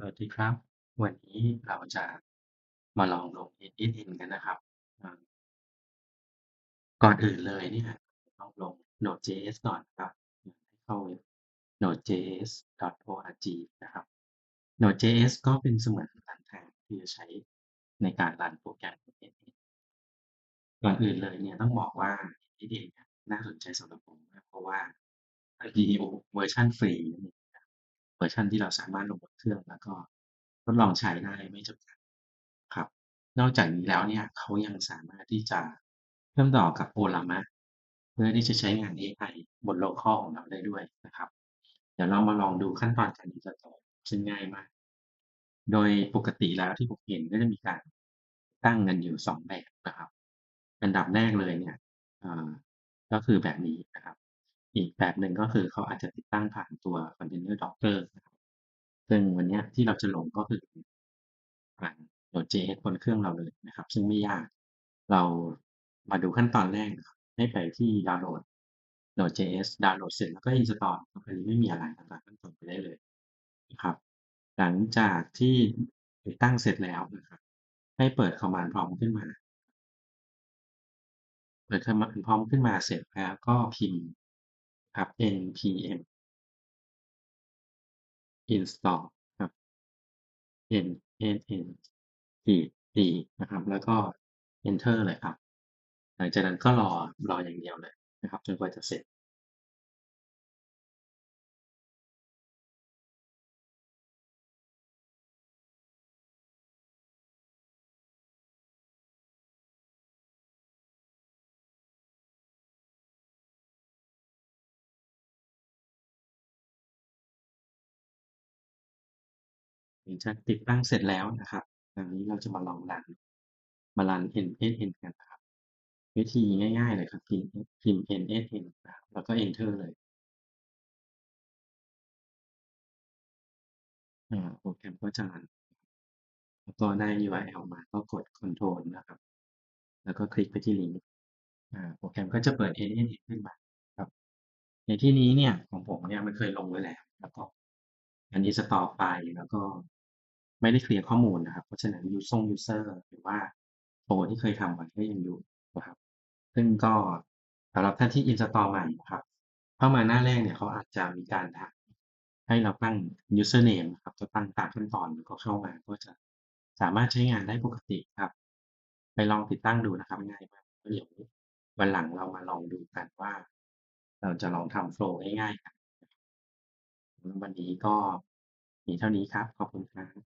สวัสดีครับ วันนี้เราจะมาลองลง edit กันนะครับ อ่า ก่อนอื่นเลยเนี่ยต้องลง Node.js ก่อนนะครับ ให้เข้าเว็บ nodejs.org นะครับ Node.js ก็เป็นเสมือนรันทม์ที่จะใช้ในการรันโปรแกรม edit ก่อนอื่นเลยเนี่ยต้องบอกว่า edit เนี่น่าสนใจสำหรับผมมากเพราะว่ามันเวอร์ชันฟรีนั่นเอง เวอร์ชันที่เราสามารถลงบนเครื่องแล้วก็ทดลองใช้ได้ไม่จำกัดครับ นอกจากนี้แล้วเนี่ยเขายังสามารถที่จะเชื่อมต่อกับ Ollama เพื่อที่จะใช้งาน AI บน local ของเราได้ด้วยนะครับ เดี๋ยวเรามาลองดูขั้นตอนการ install ซึ่งง่ายมาก โดยปกติแล้วที่ผมเห็นก็จะมีการตั้งกันอยู่ 2 แบบนะครับ อันดับแรกเลยเนี่ยก็คือแบบนี้นะครับ อีกแบบหนึ่งก็คือเขาอาจจะติดตั้งผ่านตัว Container Docker นะครับ ซึ่งวันนี้ที่เราจะลงก็คือผ่าน Node.js บนเครื่องเราเลยนะครับ ซึ่งไม่ยาก เรามาดูขั้นตอนแรกนะครับให้ไปที่ดาวน์โหลด Node.js ดาวน์โหลดเสร็จแล้วก็ install ครับอันนี้ไม่มีอะไรต่ามขั้นตอนไปได้เลยนะครับ หลังจากที่ติดตั้งเสร็จแล้วนะครับให้เปิด command prompt ขึ้นมา เปิด command prompt ขึ้นมาเสร็จแล้วก็พิมพ์ ครับ npm install ครับ n n n d d นะครับ แล้วก็ enter เลยครับ หลังจากนั้นก็รอรออย่างเดียวเลยนะครับ จนกว่าจะเสร็จ หลังจากติดตั้งเสร็จแล้วนะครับคราวนี้เราจะมาลองรันมารัน npm กันนะครับ วิธีง่าย ๆ เลยครับพิมพ์พิมพ์ npm นะครับแล้วก็ enter เลยอ่าโปรแกรมก็จะรันแล้วก็ได้ URL มาก็กดคอนโทรลนะครับ แล้วก็คลิกไปที่ลิงก์อ่าโปรแกรมก็จะเปิด npm ขึ้นมาครับ ในที่นี้เนี่ยของผมเนี่ยมันเคยลงไว้แล้วแล้วก็มัน install ไฟล์แล้วก็ ไม่ได้เคลียร์ข้อมูลนะครับ เพราะฉะนั้นยูซ่ง user หรือว่าโฟลที่เคยทำไว้ก็ยังอยู่นะครับ ซึ่งก็สำหรับท่านที่ install ใหม่นะครับ เข้ามาหน้าแรกเนี่ยเขาอาจจะมีการถามให้เราตั้ง username นะครับก็ตั้งตามขั้นตอนแล้วก็เข้ามาก็จะสามารถใช้งานได้ปกติครับ ไปลองติดตั้งดูนะครับง่ายมากแล้วเดี๋ยววันหลังเรามาลองดูกันว่า เราจะลองทำโฟล์ง่ายๆกันวันนี้ก็มีเท่านี้ครับ ขอบคุณครับ